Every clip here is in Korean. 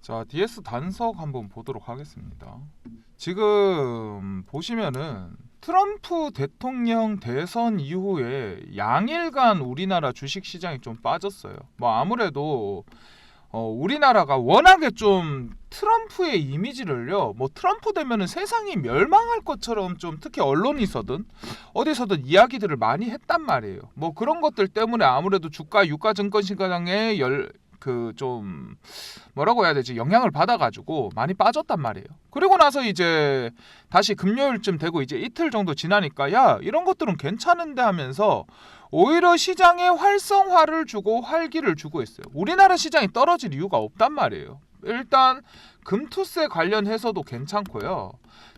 자, DS 단석 한번 보도록 하겠습니다. 지금 보시면은 트럼프 대통령 대선 이후에 양일간 우리나라 주식 시장이 좀 빠졌어요. 뭐 아무래도 어, 우리나라가 워낙에 좀 트럼프의 이미지를요, 뭐 트럼프 되면은 세상이 멸망할 것처럼 좀 특히 언론에서든 어디서든 이야기들을 많이 했단 말이에요. 뭐 그런 것들 때문에 아무래도 주가 유가 증권 시장에 열 그 좀 뭐라고 해야 되지 영향을 받아가지고 많이 빠졌단 말이에요. 그리고 나서 이제 다시 금요일쯤 되고 이제 이틀 정도 지나니까 야 이런 것들은 괜찮은데 하면서 오히려 시장에 활성화를 주고 활기를 주고 있어요. 우리나라 시장이 떨어질 이유가 없단 말이에요. 일단 금투세 관련해서도 괜찮고요.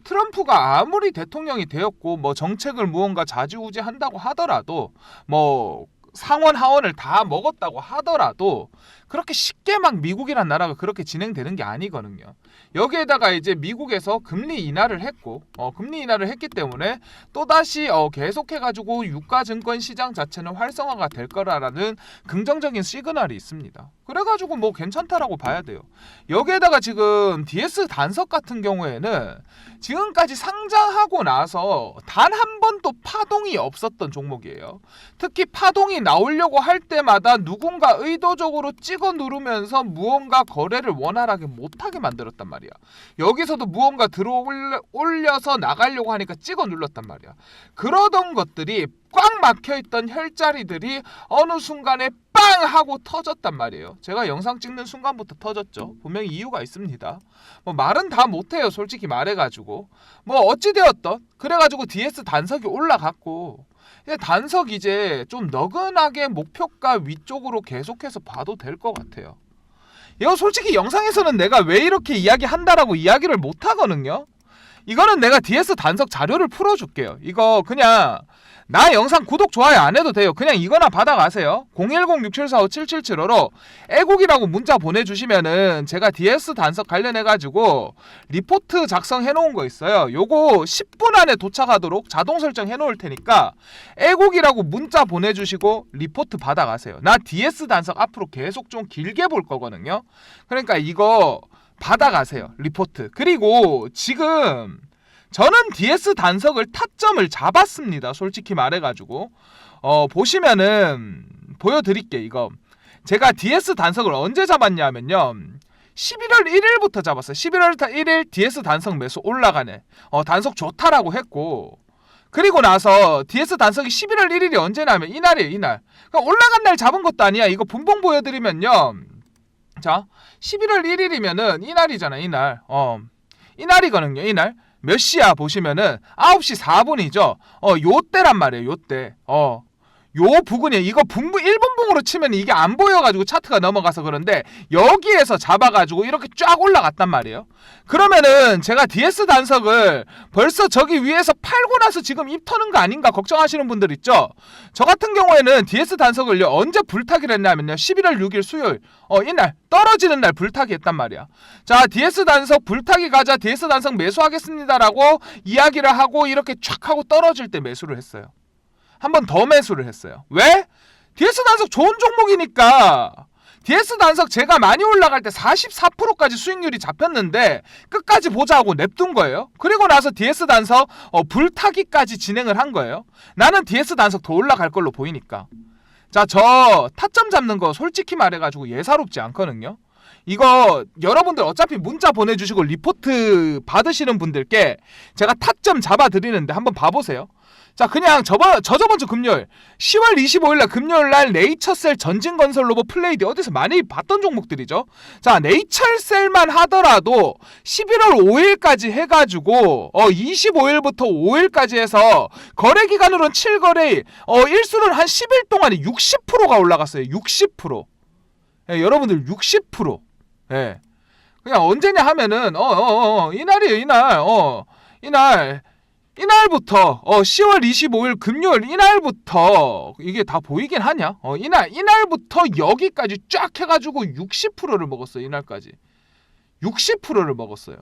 트럼프가 아무리 대통령이 되었고 뭐 정책을 무언가 좌지우지 한다고 하더라도 뭐 상원 하원을 다 먹었다고 하더라도 그렇게 쉽게 막 미국이란 나라가 그렇게 진행되는 게 아니거든요. 여기에다가 이제 미국에서 금리 인하를 했고 어, 금리 인하를 했기 때문에 또 다시 어, 계속해가지고 유가 증권 시장 자체는 활성화가 될 거라라는 긍정적인 시그널이 있습니다. 그래가지고 뭐 괜찮다라고 봐야 돼요. 여기에다가 지금 DS 단석 같은 경우에는 지금까지 상장하고 나서 단 한 번도 파동이 없었던 종목이에요. 특히 파동이 나오려고 할 때마다 누군가 의도적으로 찍어 누르면서 무언가 거래를 원활하게 못하게 만들었단 말이 야. 여기서도 무언가 들어올려서 나가려고 하니까 찍어 눌렀단 말이야. 그러던 것들이 꽉 막혀 있던 혈자리들이 어느 순간에 빵 하고 터졌단 말이에요. 제가 영상 찍는 순간부터 터졌죠. 분명히 이유가 있습니다. 뭐 말은 다 못해요. 솔직히 말해가지고 뭐 어찌 되었던 그래가지고 DS 단석이 올라갔고 이제 단석 이제 좀 너근하게 목표가 위쪽으로 계속해서 봐도 될 것 같아요. 이거 솔직히 영상에서는 내가 왜 이렇게 이야기한다라고 이야기를 못 하거든요. 이거는 내가 DS 단석 자료를 풀어줄게요. 이거 그냥 나 영상 구독 좋아요 안 해도 돼요. 그냥 이거나 받아가세요. 010-6745-7775로 애국이라고 문자 보내주시면은 제가 DS 단석 관련해가지고 리포트 작성해 놓은 거 있어요. 요거 10분 안에 도착하도록 자동 설정해 놓을 테니까 애국이라고 문자 보내주시고 리포트 받아가세요. 나 DS 단석 앞으로 계속 좀 길게 볼 거거든요. 그러니까 이거 받아가세요. 리포트. 그리고 지금 저는 DS 단석을 타점을 잡았습니다. 솔직히 말해가지고 어 보시면은 보여드릴게 이거 제가 DS 단석을 언제 잡았냐면요. 11월 1일부터 잡았어요. 11월 1일 DS 단석 매수 올라가네. 어 단석 좋다라고 했고 그리고 나서 DS 단석이 11월 1일이 언제냐면 이날이에요. 이날. 그러니까 올라간 날 잡은 것도 아니야. 이거 분봉 보여드리면요. 자 11월 1일이면은 이날이잖아. 이날. 어 이날이거든요. 이날. 몇 시야 보시면은 9시 4분이죠. 어, 요 때란 말이에요. 요 때. 어. 요 부근이에요. 이거 분부 1분 봉으로 치면 이게 안 보여가지고 차트가 넘어가서 그런데 여기에서 잡아가지고 이렇게 쫙 올라갔단 말이에요. 그러면은 제가 DS 단석을 벌써 저기 위에서 팔고 나서 지금 입 터는 거 아닌가 걱정하시는 분들 있죠. 저 같은 경우에는 DS 단석을요 언제 불타기를 했냐면요 11월 6일 수요일 어 이날 떨어지는 날 불타기 했단 말이야. 자 DS 단석 불타기 가자 DS 단석 매수하겠습니다라고 이야기를 하고 이렇게 촥 하고 떨어질 때 매수를 했어요. 한 번 더 매수를 했어요. 왜? DS 단석 좋은 종목이니까. DS 단석 제가 많이 올라갈 때 44%까지 수익률이 잡혔는데 끝까지 보자 하고 냅둔 거예요. 그리고 나서 DS 단석 어, 불타기까지 진행을 한 거예요. 나는 DS 단석 더 올라갈 걸로 보이니까. 자, 저 타점 잡는 거 솔직히 말해가지고 예사롭지 않거든요. 이거 여러분들 어차피 문자 보내주시고 리포트 받으시는 분들께 제가 타점 잡아 드리는데 한번 봐보세요. 자, 그냥 저번 저 저번 주 금요일 10월 25일 날 금요일 날 네이처셀 전진건설 로봇 플레이드 어디서 많이 봤던 종목들이죠. 자, 네이처셀만 하더라도 11월 5일까지 해 가지고 어 25일부터 5일까지 해서 거래 기간으로는 7거래일. 어 일수는 한 10일 동안에 60%가 올라갔어요. 60%. 예, 여러분들 60%. 예. 그냥 언제냐 하면은 어 어 어 이날이에요, 이날. 어. 이날 이날부터 어 10월 25일 금요일 이날부터 이게 다 보이긴 하냐? 어 이날 이날부터 여기까지 쫙 해가지고 60%를 먹었어요 이날까지 60%를 먹었어요.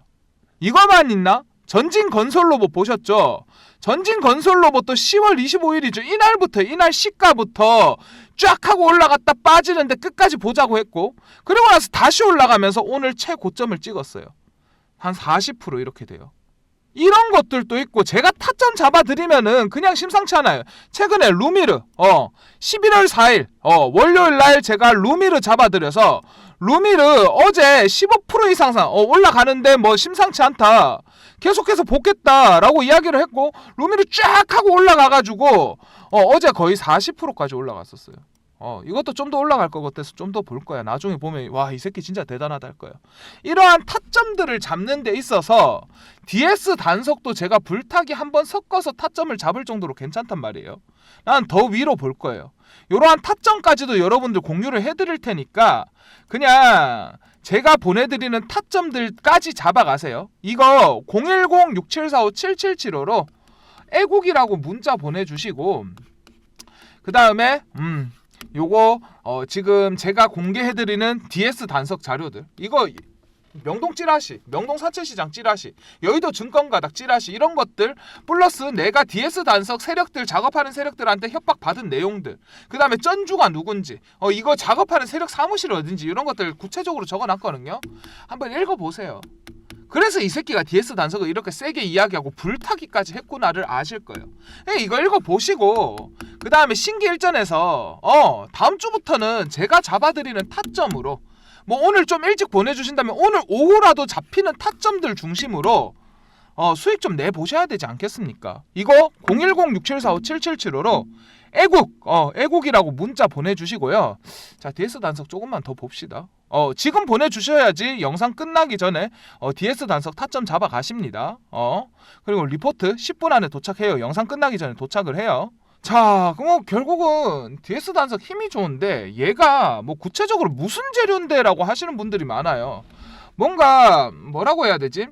이거만 있나? 전진 건설 로봇 보셨죠? 전진 건설 로봇도 10월 25일이죠. 이날부터 이날 시가부터 쫙 하고 올라갔다 빠지는데 끝까지 보자고 했고 그리고 나서 다시 올라가면서 오늘 최고점을 찍었어요. 한 40% 이렇게 돼요. 이런 것들도 있고 제가 타점 잡아드리면은 그냥 심상치 않아요. 최근에 루미르 어 11월 4일 어 월요일 날 제가 루미르 잡아드려서 루미르 어제 15% 이상 상 어, 올라가는데 뭐 심상치 않다. 계속해서 복겠다라고 이야기를 했고 루미르 쫙 하고 올라가가지고 어, 어제 거의 40%까지 올라갔었어요. 어, 이것도 좀 더 올라갈 것 같아서 좀 더 볼 거야. 나중에 보면 와 이 새끼 진짜 대단하다 할 거야. 이러한 타점들을 잡는 데 있어서 DS 단속도 제가 불타기 한 번 섞어서 타점을 잡을 정도로 괜찮단 말이에요. 난 더 위로 볼 거예요. 이러한 타점까지도 여러분들 공유를 해드릴 테니까 그냥 제가 보내드리는 타점들까지 잡아가세요. 이거 010-6745-7775로 애국이라고 문자 보내주시고 그 다음에 음 요거 어 지금 제가 공개해드리는 DS 단석 자료들 이거 명동 찌라시, 명동 사채시장 찌라시, 여의도 증권가닥 찌라시 이런 것들 플러스 내가 DS 단석 세력들 작업하는 세력들한테 협박 받은 내용들, 그 다음에 전주가 누군지, 어 이거 작업하는 세력 사무실 어딘지 이런 것들 구체적으로 적어놨거든요. 한번 읽어보세요. 그래서 이 새끼가 DS 단석을 이렇게 세게 이야기하고 불타기까지 했구나를 아실 거예요. 예, 이거 읽어보시고 그 다음에 신기일전에서 어 다음 주부터는 제가 잡아드리는 타점으로 뭐 오늘 좀 일찍 보내주신다면 오늘 오후라도 잡히는 타점들 중심으로 어, 수익 좀 내보셔야 되지 않겠습니까? 이거 010-6745-7775로 애국, 어, 애국이라고 문자 보내주시고요. 자, DS 단석 조금만 더 봅시다. 어, 지금 보내주셔야지 영상 끝나기 전에 어, DS 단석 타점 잡아 가십니다. 어, 그리고 리포트 10분 안에 도착해요. 영상 끝나기 전에 도착을 해요. 자, 그럼 뭐 결국은 DS 단석 힘이 좋은데 얘가 뭐 구체적으로 무슨 재료인데라고 하시는 분들이 많아요. 뭔가 뭐라고 해야 되지?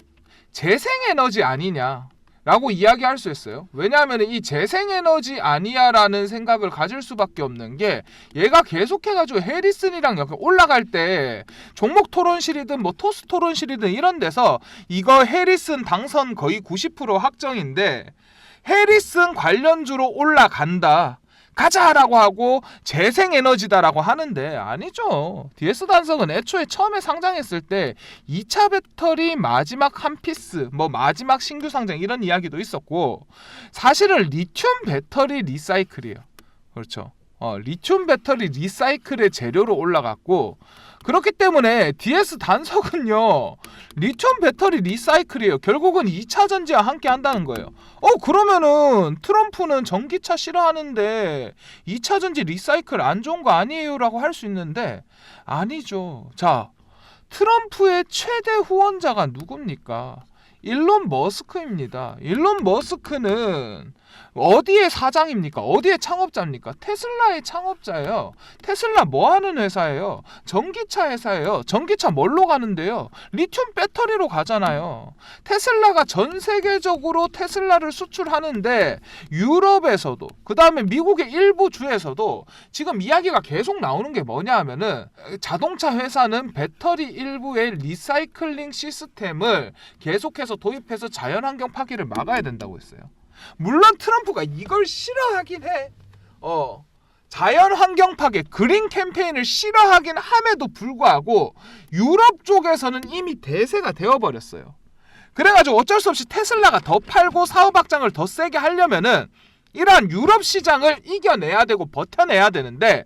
재생에너지 아니냐. 라고 이야기할 수 있어요. 왜냐하면 이 재생에너지 아니야라는 생각을 가질 수밖에 없는 게 얘가 계속해가지고 해리슨이랑 올라갈 때 종목 토론실이든 뭐 토스 토론실이든 이런 데서 이거 해리슨 당선 거의 90% 확정인데 해리슨 관련주로 올라간다. 가자라고 하고 재생 에너지다라고 하는데 아니죠. DS 단석은 애초에 처음에 상장했을 때 2차 배터리 마지막 한 피스, 뭐 마지막 신규 상장 이런 이야기도 있었고 사실은 리튬 배터리 리사이클이에요. 그렇죠. 어, 리튬 배터리 리사이클의 재료로 올라갔고 그렇기 때문에 DS 단석은요 리튬 배터리 리사이클이에요. 결국은 2차 전지와 함께 한다는 거예요. 어 그러면은 트럼프는 전기차 싫어하는데 2차 전지 리사이클 안 좋은 거 아니에요 라고 할 수 있는데 아니죠. 자 트럼프의 최대 후원자가 누굽니까? 일론 머스크입니다. 일론 머스크는 어디의 사장입니까? 어디의 창업자입니까? 테슬라의 창업자예요. 테슬라 뭐 하는 회사예요? 전기차 회사예요. 전기차 뭘로 가는데요? 리튬 배터리로 가잖아요. 테슬라가 전 세계적으로 테슬라를 수출하는데 유럽에서도 그다음에 미국의 일부 주에서도 지금 이야기가 계속 나오는 게 뭐냐 하면은 자동차 회사는 배터리 일부의 리사이클링 시스템을 계속해서 도입해서 자연환경 파괴를 막아야 된다고 했어요. 물론 트럼프가 이걸 싫어하긴 해. 어. 자연 환경 파괴 그린 캠페인을 싫어하긴 함에도 불구하고 유럽 쪽에서는 이미 대세가 되어 버렸어요. 그래가지고 어쩔 수 없이 테슬라가 더 팔고 사업 확장을 더 세게 하려면은 이러한 유럽 시장을 이겨내야 되고 버텨내야 되는데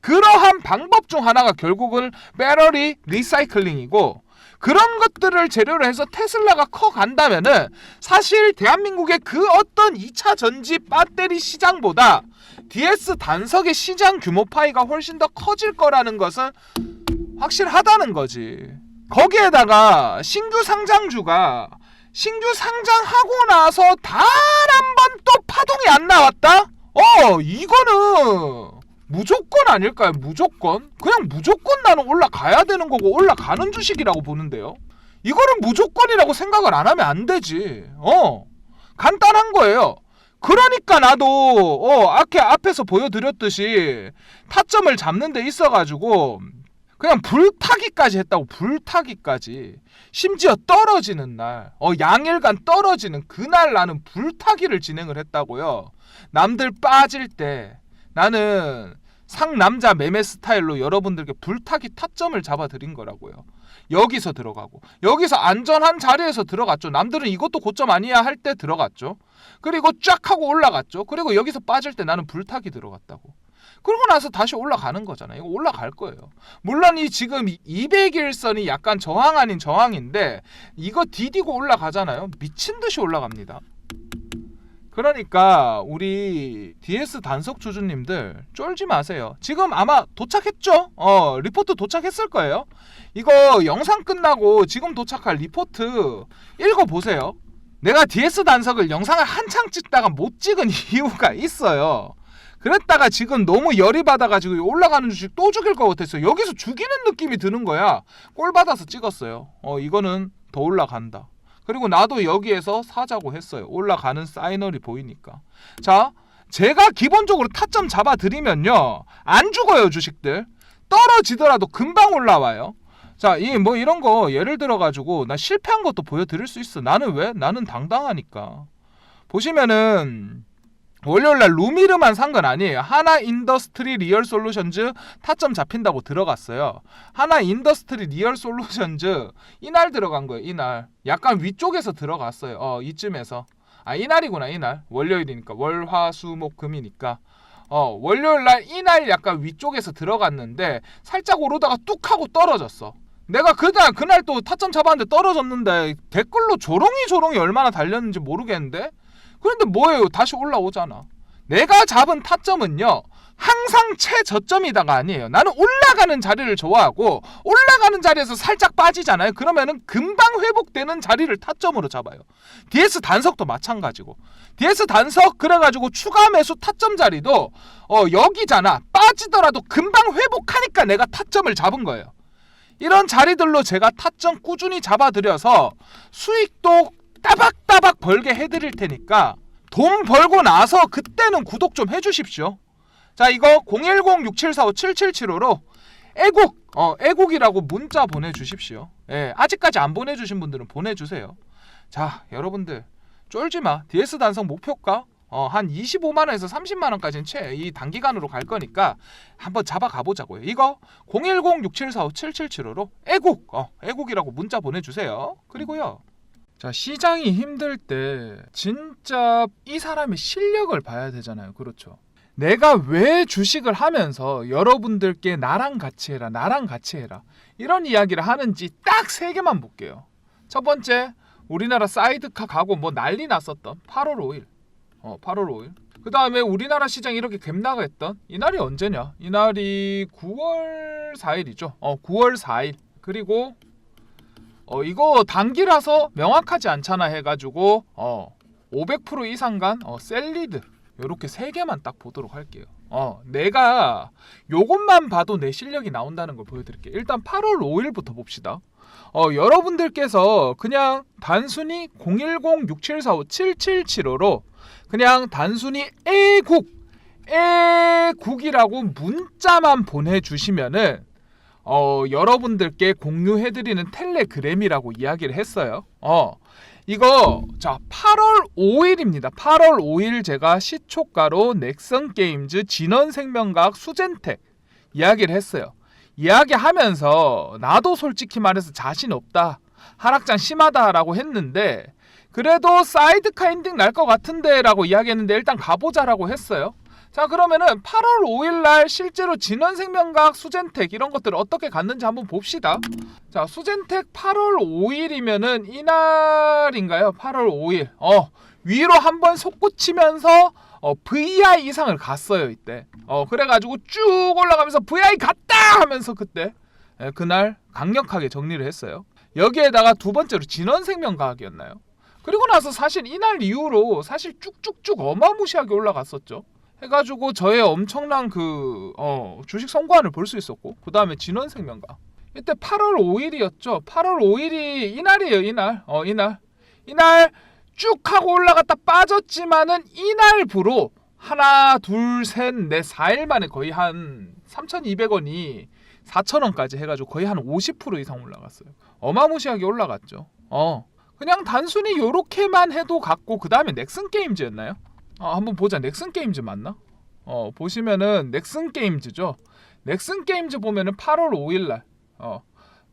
그러한 방법 중 하나가 결국은 배터리 리사이클링이고 그런 것들을 재료로 해서 테슬라가 커 간다면은 사실 대한민국의 그 어떤 2차 전지 배터리 시장보다 DS 단석의 시장 규모 파이가 훨씬 더 커질 거라는 것은 확실하다는 거지. 거기에다가 신규 상장주가 신규 상장하고 나서 단 한 번 또 파동이 안 나왔다? 어, 이거는 무조건 아닐까요? 무조건? 그냥 무조건 나는 올라가야 되는 거고 올라가는 주식이라고 보는데요. 이거는 무조건이라고 생각을 안 하면 안 되지. 어. 간단한 거예요. 그러니까 나도 어, 앞에 앞에서 보여드렸듯이 타점을 잡는 데 있어가지고 그냥 불타기까지 했다고 불타기까지 심지어 떨어지는 날, 어 양일간 떨어지는 그날 나는 불타기를 진행을 했다고요. 남들 빠질 때 나는 상남자 매매 스타일로 여러분들께 불타기 타점을 잡아드린 거라고요. 여기서 들어가고 여기서 안전한 자리에서 들어갔죠. 남들은 이것도 고점 아니야 할 때 들어갔죠. 그리고 쫙 하고 올라갔죠. 그리고 여기서 빠질 때 나는 불타기 들어갔다고. 그러고 나서 다시 올라가는 거잖아요. 이거 올라갈 거예요. 물론 이 지금 200일선이 약간 저항 아닌 저항인데 이거 디디고 올라가잖아요. 미친 듯이 올라갑니다. 그러니까 우리 DS 단속 주주님들 쫄지 마세요. 지금 아마 도착했죠? 어, 리포트 도착했을 거예요. 이거 영상 끝나고 지금 도착할 리포트 읽어 보세요. 내가 DS 단속을 영상을 한창 찍다가 못 찍은 이유가 있어요. 그랬다가 지금 너무 열이 받아가지고 올라가는 주식 또 죽일 것 같았어요. 여기서 죽이는 느낌이 드는 거야. 꼴 받아서 찍었어요. 어 이거는 더 올라간다. 그리고 나도 여기에서 사자고 했어요. 올라가는 사이널이 보이니까. 자, 제가 기본적으로 타점 잡아드리면요. 안 죽어요, 주식들. 떨어지더라도 금방 올라와요. 자, 이 뭐 이런 거 예를 들어 가지고 나 실패한 것도 보여드릴 수 있어. 나는 왜? 나는 당당하니까. 보시면은 월요일 날 루미르만 산 건 아니에요. 하나 인더스트리 리얼 솔루션즈 타점 잡힌다고 들어갔어요. 하나 인더스트리 리얼 솔루션즈 이날 들어간 거예요. 이날 약간 위쪽에서 들어갔어요. 어 이쯤에서 아 이날이구나 이날 월요일이니까 월화수목금이니까 어 월요일 날 이날 약간 위쪽에서 들어갔는데 살짝 오르다가 뚝 하고 떨어졌어. 내가 그날 그날 또 타점 잡았는데 떨어졌는데 댓글로 조롱이 조롱이 얼마나 달렸는지 모르겠는데 그런데 뭐예요? 다시 올라오잖아. 내가 잡은 타점은요. 항상 최저점이다가 아니에요. 나는 올라가는 자리를 좋아하고 올라가는 자리에서 살짝 빠지잖아요. 그러면은 금방 회복되는 자리를 타점으로 잡아요. DS 단석도 마찬가지고. DS 단석 그래가지고 추가 매수 타점 자리도 어 여기잖아. 빠지더라도 금방 회복하니까 내가 타점을 잡은 거예요. 이런 자리들로 제가 타점 꾸준히 잡아들여서 수익도 따박따박 벌게 해드릴 테니까 돈 벌고 나서 그때는 구독 좀 해주십시오. 자 이거 010-6745-7775로 애국 어 애국이라고 문자 보내주십시오. 예 아직까지 안 보내주신 분들은 보내주세요. 자 여러분들 쫄지 마. DS 단성 목표가 어, 한 25만 원에서 30만 원까지는 최이 단기간으로 갈 거니까 한번 잡아 가보자고요. 이거 010-6745-7775로 애국 어 애국이라고 문자 보내주세요. 그리고요. 자 시장이 힘들 때 진짜 이 사람의 실력을 봐야 되잖아요. 그렇죠. 내가 왜 주식을 하면서 여러분들께 나랑 같이 해라, 나랑 같이 해라 이런 이야기를 하는지 딱 세 개만 볼게요. 첫 번째, 우리나라 사이드카 가고 뭐 난리 났었던 8월 5일, 어 8월 5일. 그 다음에 우리나라 시장 이렇게 갭나가 했던 이날이 언제냐? 이날이 9월 4일이죠. 어 9월 4일. 그리고 어 이거 단기라서 명확하지 않잖아 해가지고 어 500% 이상 간 어, 셀리드 요렇게 세 개만 딱 보도록 할게요. 어 내가 요것만 봐도 내 실력이 나온다는 걸 보여드릴게요. 일단 8월 5일부터 봅시다. 어 여러분들께서 그냥 단순히 010-6745-7775로 그냥 단순히 애국 애국이라고 문자만 보내주시면은 어, 여러분들께 공유해드리는 텔레그램이라고 이야기를 했어요. 어, 이거 자 8월 5일입니다. 8월 5일 제가 시초가로 넥슨 게임즈 진원생명과학 수젠텍 이야기를 했어요. 이야기하면서 나도 솔직히 말해서 자신 없다. 하락장 심하다라고 했는데 그래도 사이드카 엔딩 날 것 같은데라고 이야기했는데 일단 가보자라고 했어요. 자 그러면은 8월 5일 날 실제로 진원생명과학 수젠텍 이런 것들을 어떻게 갔는지 한번 봅시다. 자 수젠텍 8월 5일이면은 이날인가요? 8월 5일. 어 위로 한번 솟구치면서 어, VI 이상을 갔어요 이때. 어 그래가지고 쭉 올라가면서 VI 갔다 하면서 그때 예, 그날 강력하게 정리를 했어요. 여기에다가 두 번째로 진원생명과학이었나요? 그리고 나서 사실 이날 이후로 사실 쭉쭉쭉 어마무시하게 올라갔었죠. 해가지고 저의 엄청난 그 어, 주식 성과를 볼 수 있었고 그 다음에 진원생명과 이때 8월 5일이었죠. 8월 5일이 이날이에요. 이날 어 이날 이날 쭉 하고 올라갔다 빠졌지만은 이날부로 하나 둘 셋 넷 4일 만에 거의 한 3,200원이 4,000원까지 해가지고 거의 한 50% 이상 올라갔어요. 어마무시하게 올라갔죠. 어 그냥 단순히 요렇게만 해도 갔고 그 다음에 넥슨 게임즈였나요? 어, 한번 보자. 넥슨 게임즈 맞나? 어 보시면은 넥슨 게임즈죠. 넥슨 게임즈 보면은 8월 5일 날 어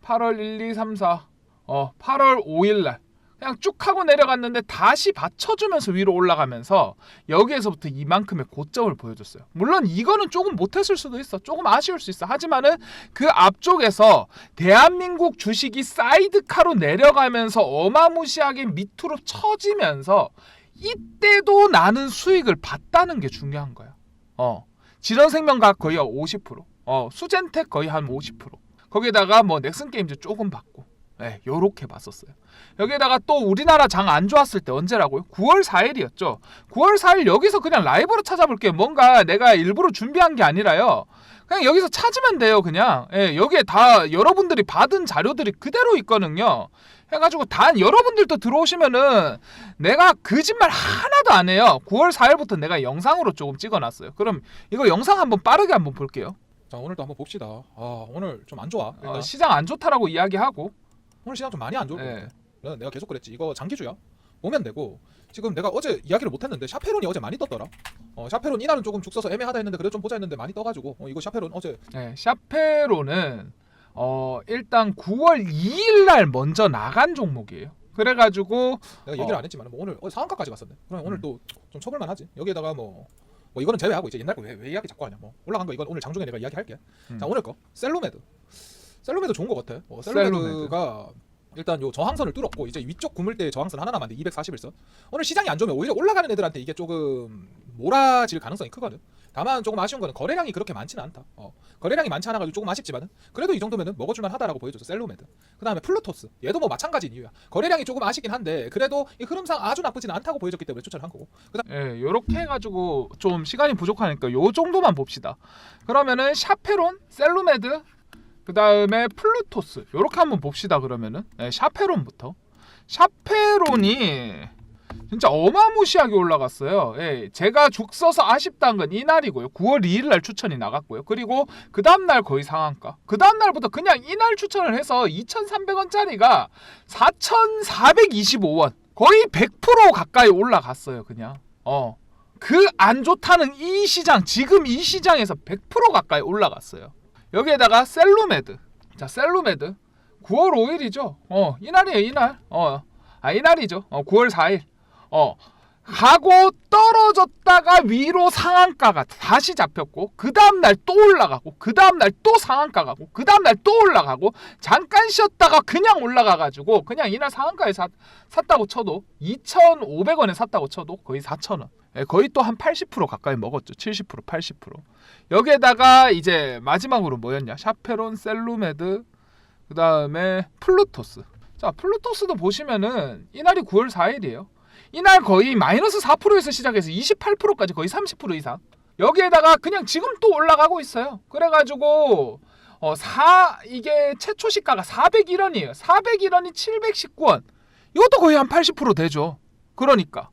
8월 1, 2, 3, 4 어 8월 5일 날 그냥 쭉 하고 내려갔는데 다시 받쳐주면서 위로 올라가면서 여기에서부터 이만큼의 고점을 보여줬어요. 물론 이거는 조금 못했을 수도 있어. 조금 아쉬울 수 있어. 하지만은 그 앞쪽에서 대한민국 주식이 사이드카로 내려가면서 어마무시하게 밑으로 처지면서 이때도 나는 수익을 봤다는 게 중요한 거야. 어. 지런생명과학 거의 50%. 어, 수젠텍 거의 한 50%. 거기다가 뭐 넥슨 게임즈 조금 받고. 네, 요렇게 봤었어요. 여기에다가 또 우리나라 장 안 좋았을 때 언제라고요? 9월 4일이었죠. 9월 4일 여기서 그냥 라이브로 찾아볼게요. 뭔가 내가 일부러 준비한 게 아니라요. 그냥 여기서 찾으면 돼요. 그냥 예, 여기에 다 여러분들이 받은 자료들이 그대로 있거든요. 해가지고 단 여러분들도 들어오시면은 내가 거짓말 하나도 안 해요. 9월 4일부터 내가 영상으로 조금 찍어놨어요. 그럼 이거 영상 한번 빠르게 한번 볼게요. 자 오늘도 한번 봅시다. 아 오늘 좀 안 좋아. 일단. 어, 시장 안 좋다라고 이야기하고 오늘 시장 좀 많이 안 좋을 것 예. 같아. 내가 계속 그랬지. 이거 장기주야. 보면 되고 지금 내가 어제 이야기를 못했는데 샤페론이 어제 많이 떴더라. 어 샤페론 이날은 조금 죽 써서 애매하다 했는데 그래도 좀 보자 했는데 많이 떠가지고 어, 이거 샤페론 어제 네, 샤페로는 어 일단 9월 2일 날 먼저 나간 종목이에요. 그래가지고 내가 얘기를 어. 안 했지만 뭐 오늘 어, 상한가까지 갔었네. 그럼 오늘 음. 또좀 쳐볼만 하지. 여기에다가 뭐. 뭐 이거는 제외하고 이제 옛날 거왜 왜 이야기 자꾸 하냐 뭐 올라간 거 이건 오늘 장중에 내가 이야기할게 음. 자 오늘 거 셀로메드 셀로메드 좋은 거 같아 어, 셀로메드가 일단 요 저항선을 뚫었고 이제 위쪽 구물대 저항선 하나 남았는데 241선. 오늘 시장이 안 좋으면 오히려 올라가는 애들한테 이게 조금 몰아질 가능성이 크거든. 다만 조금 아쉬운 거는 거래량이 그렇게 많지는 않다. 어, 거래량이 많지 않아가지고 조금 아쉽지만은 그래도 이 정도면은 먹어줄만 하다라고 보여줘서 셀로메드 그 다음에 플루토스. 얘도 뭐 마찬가지인 이유야. 거래량이 조금 아쉽긴 한데 그래도 이 흐름상 아주 나쁘진 않다고 보여줬기 때문에 추천한 거고. 예, 요렇게 해가지고 좀 시간이 부족하니까 요 정도만 봅시다. 그러면은 샤페론, 셀루메드, 그 다음에 플루토스 요렇게 한번 봅시다. 그러면은 예, 샤페론부터 샤페론이 진짜 어마무시하게 올라갔어요. 예, 제가 죽 써서 아쉽다는 건 이날이고요. 9월 2일 날 추천이 나갔고요. 그리고 그 다음 날 거의 상한가. 그 다음 날부터 그냥 이날 추천을 해서 2,300원짜리가 4,425원. 거의 100% 가까이 올라갔어요, 그냥. 어. 그 안 좋다는 이 시장, 지금 이 시장에서 100% 가까이 올라갔어요. 여기에다가 셀루메드. 자, 셀루메드. 9월 5일이죠. 어, 이날이에요, 이날. 어. 아, 이날이죠. 어, 9월 4일. 어. 가고 떨어졌다가 위로 상한가가 다시 잡혔고 그 다음 날 또 올라가고 그 다음 날 또 상한가 가고 그 다음 날 또 올라가고 잠깐 쉬었다가 그냥 올라가 가지고 그냥 이날 상한가에 샀, 샀다고 쳐도 2,500원에 샀다고 쳐도 거의 4,000원. 예, 거의 또 한 80% 가까이 먹었죠. 70% 80%. 여기에다가 이제 마지막으로 뭐였냐? 샤페론, 셀루메드, 그 다음에 플루토스. 자, 플루토스도 보시면은 이날이 9월 4일이에요. 이날 거의 마이너스 4%에서 시작해서 28%까지 거의 30% 이상. 여기에다가 그냥 지금 또 올라가고 있어요. 그래가지고 어, 사 이게 최초 시가가 401원이에요. 401원이 719원. 이것도 거의 한 80% 되죠. 그러니까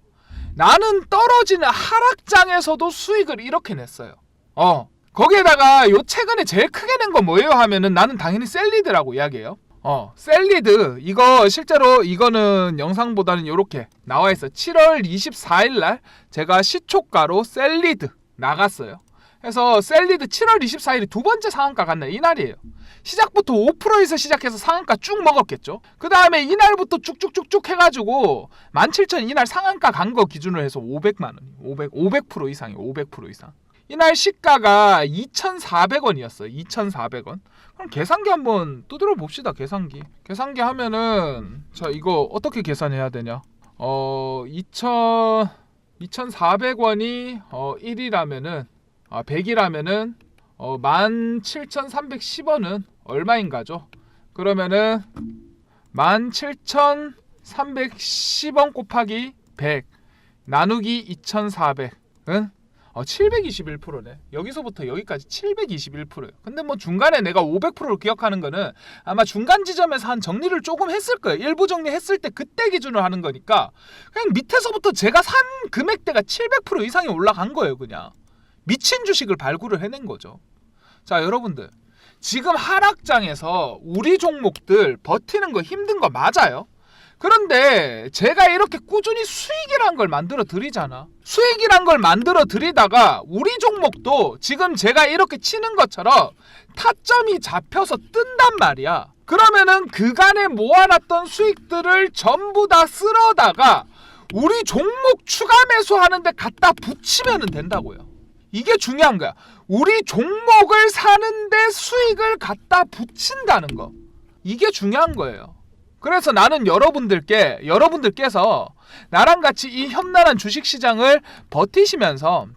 나는 떨어지는 하락장에서도 수익을 이렇게 냈어요. 어. 거기에다가 요 최근에 제일 크게 낸 건 뭐예요 하면은 나는 당연히 셀리드라고 이야기해요. 어, 셀리드 이거 실제로 이거는 영상보다는 이렇게 나와 있어. 7월 24일 날 제가 시초가로 셀리드 나갔어요. 그래서 셀리드 7월 24일이 두 번째 상한가 갔네 이날이에요. 시작부터 5%에서 시작해서 상한가 쭉 먹었겠죠. 그 다음에 이날부터 쭉쭉쭉쭉 해가지고 17,000 이날 상한가 간 거 기준으로 해서 500만 원, 500 500% 이상이에요. 500% 이상. 이날 시가가 2,400원이었어요. 2,400원. 그럼 계산기 한번 두드려 봅시다. 계산기. 계산기 하면은 자 이거 어떻게 계산해야 되냐? 어2,000 2,400원이 어 1이라면은 아 100이라면은 어 17,310원은 얼마인가죠? 그러면은 17,310원 곱하기 100 나누기 2,400은 어, 721%네. 여기서부터 여기까지 721%예요. 근데 뭐 중간에 내가 500%를 기억하는 거는 아마 중간 지점에서 한 정리를 조금 했을 거예요. 일부 정리했을 때 그때 기준으로 하는 거니까 그냥 밑에서부터 제가 산 금액대가 700% 이상이 올라간 거예요, 그냥. 미친 주식을 발굴을 해낸 거죠. 자, 여러분들. 지금 하락장에서 우리 종목들 버티는 거 힘든 거 맞아요. 그런데 제가 이렇게 꾸준히 수익이란 걸 만들어 드리잖아. 수익이란 걸 만들어 드리다가 우리 종목도 지금 제가 이렇게 치는 것처럼 타점이 잡혀서 뜬단 말이야. 그러면은 그간에 모아놨던 수익들을 전부 다 쓸어다가 우리 종목 추가 매수하는데 갖다 붙이면 된다고요. 이게 중요한 거야. 우리 종목을 사는데 수익을 갖다 붙인다는 거. 이게 중요한 거예요. 그래서 나는 여러분들께 여러분들께서 나랑 같이 이 험난한 주식 시장을 버티시면서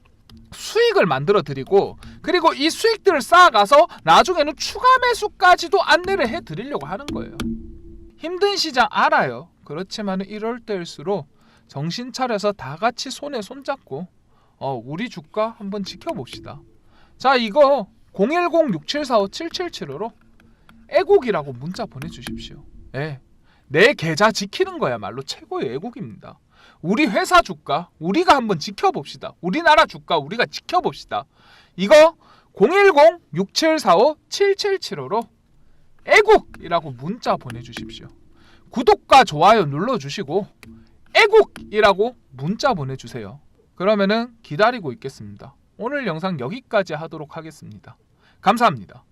수익을 만들어 드리고 그리고 이 수익들을 쌓아가서 나중에는 추가 매수까지도 안내를 해 드리려고 하는 거예요. 힘든 시장 알아요. 그렇지만 이럴 때일수록 정신 차려서 다 같이 손에 손잡고 어, 우리 주가 한번 지켜봅시다. 자, 이거 010-6745-7775로 애국이라고 문자 보내주십시오. 예. 내 계좌 지키는 거야말로 최고의 애국입니다. 우리 회사 주가 우리가 한번 지켜봅시다. 우리나라 주가 우리가 지켜봅시다. 이거 010-6745-7775로 애국이라고 문자 보내주십시오. 구독과 좋아요 눌러주시고 애국이라고 문자 보내주세요. 그러면은 기다리고 있겠습니다. 오늘 영상 여기까지 하도록 하겠습니다. 감사합니다.